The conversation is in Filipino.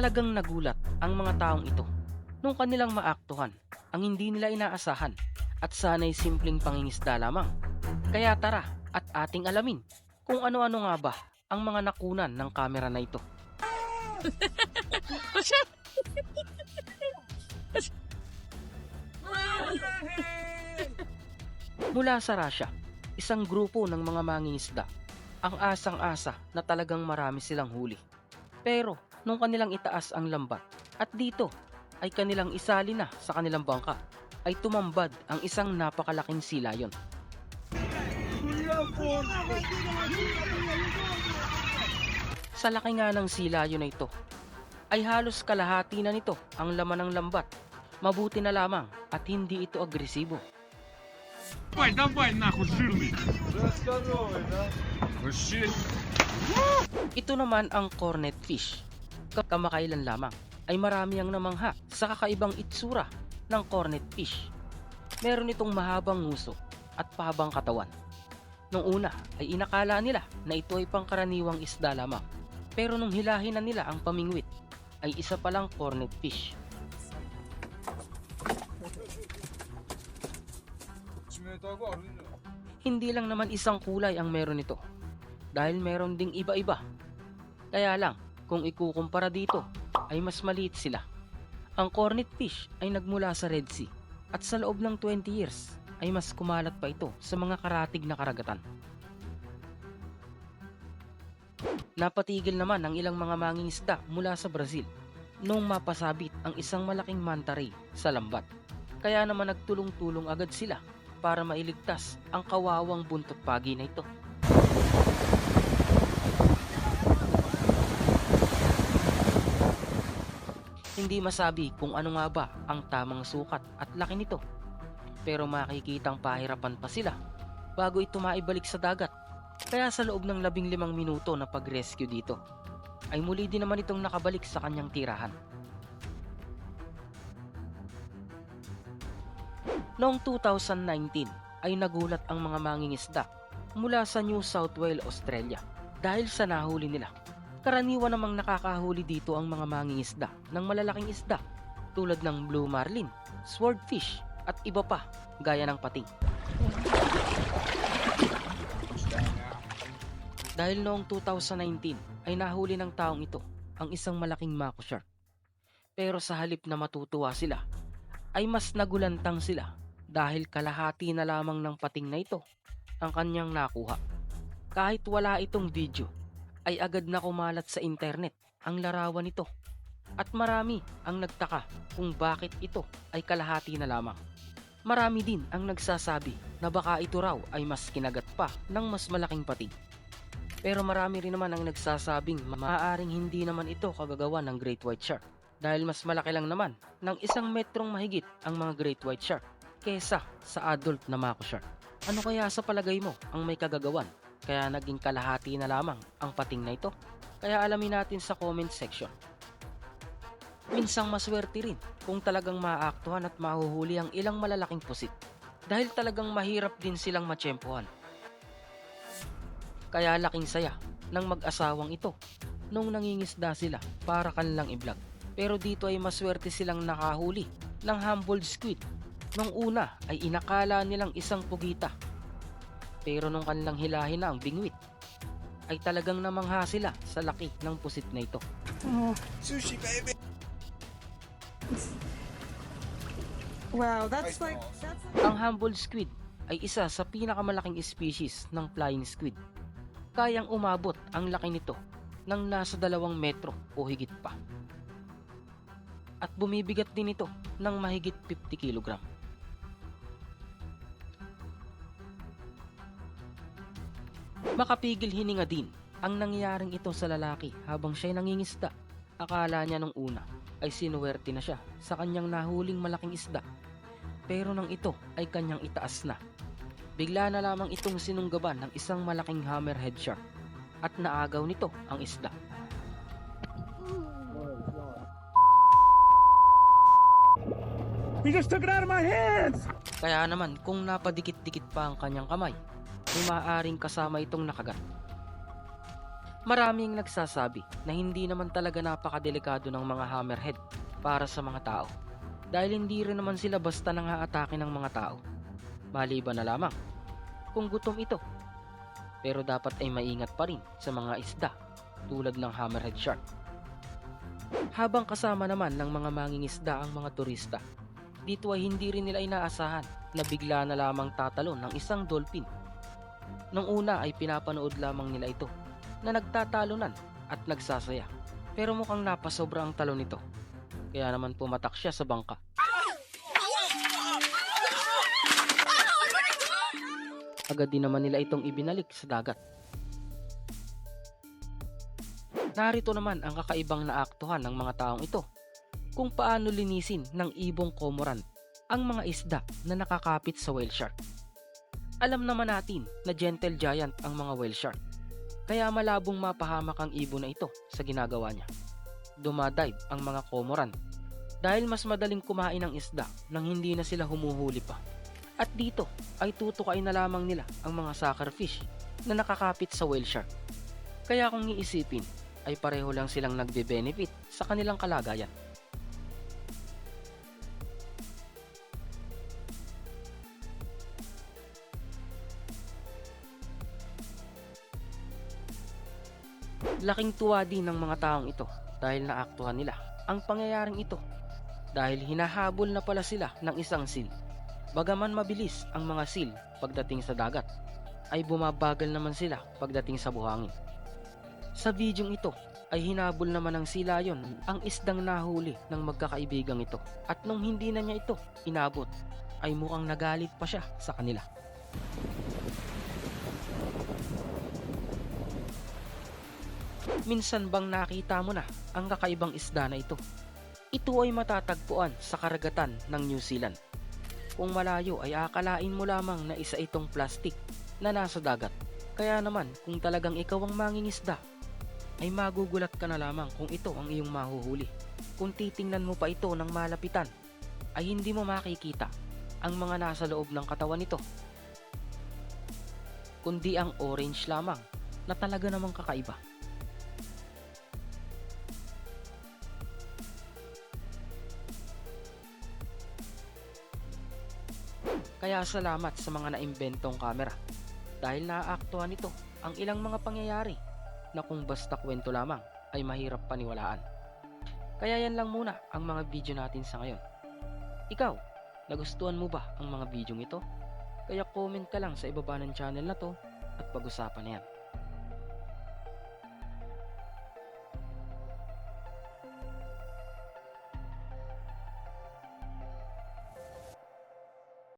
Talagang nagulat ang mga taong ito nung kanilang maaktuhan ang hindi nila inaasahan at sana'y simpleng pangingisda lamang. Kaya tara at ating alamin kung ano-ano nga ba ang mga nakunan ng kamera na ito. Mula sa Russia, isang grupo ng mga mangingisda ang asang-asa na talagang marami silang huli. Pero nung kanilang itaas ang lambat at dito ay kanilang isali na sa kanilang bangka ay tumambad ang isang napakalaking silayon. Sa laki nga ng silayon na ito ay halos kalahati na nito ang laman ng lambat. Mabuti na lamang at hindi ito agresibo. Давай, давай, нахуй, жирный. Вообще. Ito naman ang cornet fish. Kamakailan lamang ay marami ang namangha sa kakaibang itsura ng cornet fish. Meron itong mahabang nguso at pahabang katawan. Nung una ay inakala nila na ito ay pangkaraniwang isda lamang. Pero nung hilahin na nila ang pamingwit ay isa palang cornet fish. Hindi lang naman isang kulay ang meron nito dahil meron ding iba-iba. Kaya lang, kung ikukumpara dito, ay mas maliit sila. Ang cornet fish ay nagmula sa Red Sea at sa loob ng 20 years ay mas kumalat pa ito sa mga karatig na karagatan. Napatigil naman ang ilang mga mangingisda mula sa Brazil noong mapasabit ang isang malaking manta ray sa lambat. Kaya naman nagtulong-tulong agad sila para mailigtas ang kawawang buntot pagi na ito. Hindi masabi kung ano nga ba ang tamang sukat at laki nito. Pero makikitang pahirapan pa sila bago ito maibalik sa dagat. Kaya sa loob ng labing limang minuto na pag-rescue dito, ay muli din naman itong nakabalik sa kanyang tirahan. Noong 2019 ay nagulat ang mga mangingisda mula sa New South Wales, Australia dahil sa nahuli nila. Karaniwan namang nakakahuli dito ang mga mangingisda ng malalaking isda tulad ng blue marlin, swordfish at iba pa gaya ng pating. Dahil noong 2019 ay nahuli ng taong ito ang isang malaking mako shark. Pero sa halip na matutuwa sila, ay mas nagulantang sila dahil kalahati na lamang ng pating na ito ang kanyang nakuha. Kahit wala itong video, ay agad na kumalat sa internet ang larawan nito. At marami ang nagtaka kung bakit ito ay kalahati na lamang. Marami din ang nagsasabi na baka ito raw ay mas kinagat pa ng mas malaking pating. Pero marami rin naman ang nagsasabing maaaring hindi naman ito kagagawa ng Great White Shark dahil mas malaki lang naman ng isang metrong mahigit ang mga Great White Shark kesa sa adult na Mako Shark. Ano kaya sa palagay mo ang may kagagawan kaya naging kalahati na lamang ang pating na ito? Kaya alamin natin sa comment section. Minsang maswerte rin kung talagang maaaktuhan at mahuhuli ang ilang malalaking pusit dahil talagang mahirap din silang matsyempohan. Kaya laking saya ng mag-asawang ito nung nangingisda sila para kanilang i-vlog. Pero dito ay maswerte silang nakahuli ng humbled squid. Nung una ay inakala nilang isang pugita. Pero nung kanilang hilahin na ang bingwit, ay talagang namangha sila sa laki ng pusit na ito. Sushi, baby. Wow, that's like that's Ang humbled squid ay isa sa pinakamalaking species ng flying squid. Kayang umabot ang laki nito ng nasa dalawang metro o higit pa. At bumibigat din ito ng mahigit 50 kilogram. Makapigil hininga din ang nangyayaring ito sa lalaki habang siya'y nangingisda. Akala niya nung una ay sinuwerte na siya sa kanyang nahuling malaking isda pero nang ito ay kanyang itaas na. Bigla na lamang itong sinunggaban ng isang malaking hammerhead shark at naagaw nito ang isda. He just took it out of my hands. Kaya naman kung napadikit-dikit pa ang kanyang kamay, ay maaaring kasama itong nakagat. Maraming nagsasabi na hindi naman talaga napakadelikado ng mga hammerhead para sa mga tao dahil hindi rin naman sila basta nang haatake ng mga tao. Maliban na lamang kung gutom ito. Pero dapat ay maingat pa rin sa mga isda tulad ng hammerhead shark. Habang kasama naman ng mga mangingisda ang mga turista, dito ay hindi rin nila inaasahan na bigla na lamang tatalon ng isang dolphin. Nung una ay pinapanood lamang nila ito na nagtatalunan at nagsasaya. Pero mukhang napasobra ang talon nito. Kaya naman pumatak siya sa bangka. Agad din naman nila itong ibinalik sa dagat. Narito naman ang kakaibang naaktuhan ng mga taong ito kung paano linisin ng ibong komoran ang mga isda na nakakapit sa whale shark. Alam naman natin na gentle giant ang mga whale shark, kaya malabong mapahamak ang ibon na ito sa ginagawa niya. Dumadive ang mga komoran dahil mas madaling kumain ng isda nang hindi na sila humuhuli pa. At dito ay tutukain na lamang nila ang mga sucker fish na nakakapit sa whale shark. Kaya kung iisipin, ay pareho lang silang nagbe-benefit sa kanilang kalagayan. Laking tuwa din ng mga taong ito dahil naaktuhan nila ang pangyayaring ito dahil hinahabol na pala sila ng isang seal. Bagaman mabilis ang mga seal pagdating sa dagat, ay bumabagal naman sila pagdating sa buhangin. Sa bidyong ito ay hinabol naman ng silayon ang isdang nahuli ng magkakaibigang ito at nung hindi na niya ito inabot ay mukhang nagalit pa siya sa kanila. Minsan bang nakita mo na ang kakaibang isda na ito? Ito ay matatagpuan sa karagatan ng New Zealand. Kung malayo ay akalain mo lamang na isa itong plastic na nasa dagat. Kaya naman kung talagang ikaw ang mangingisda, ay magugulat ka na lamang kung ito ang iyong mahuhuli. Kung titingnan mo pa ito ng malapitan, ay hindi mo makikita ang mga nasa loob ng katawan nito. Kundi ang orange lamang na talaga namang kakaiba. Kaya salamat sa mga naimbentong kamera dahil naaaktuhan nito ang ilang mga pangyayari na kung basta kwento lamang ay mahirap paniwalaan. Kaya yan lang muna ang mga video natin sa ngayon. Ikaw, nagustuhan mo ba ang mga video ito? Kaya comment ka lang sa ibaba ng channel na to at pag-usapan na yan.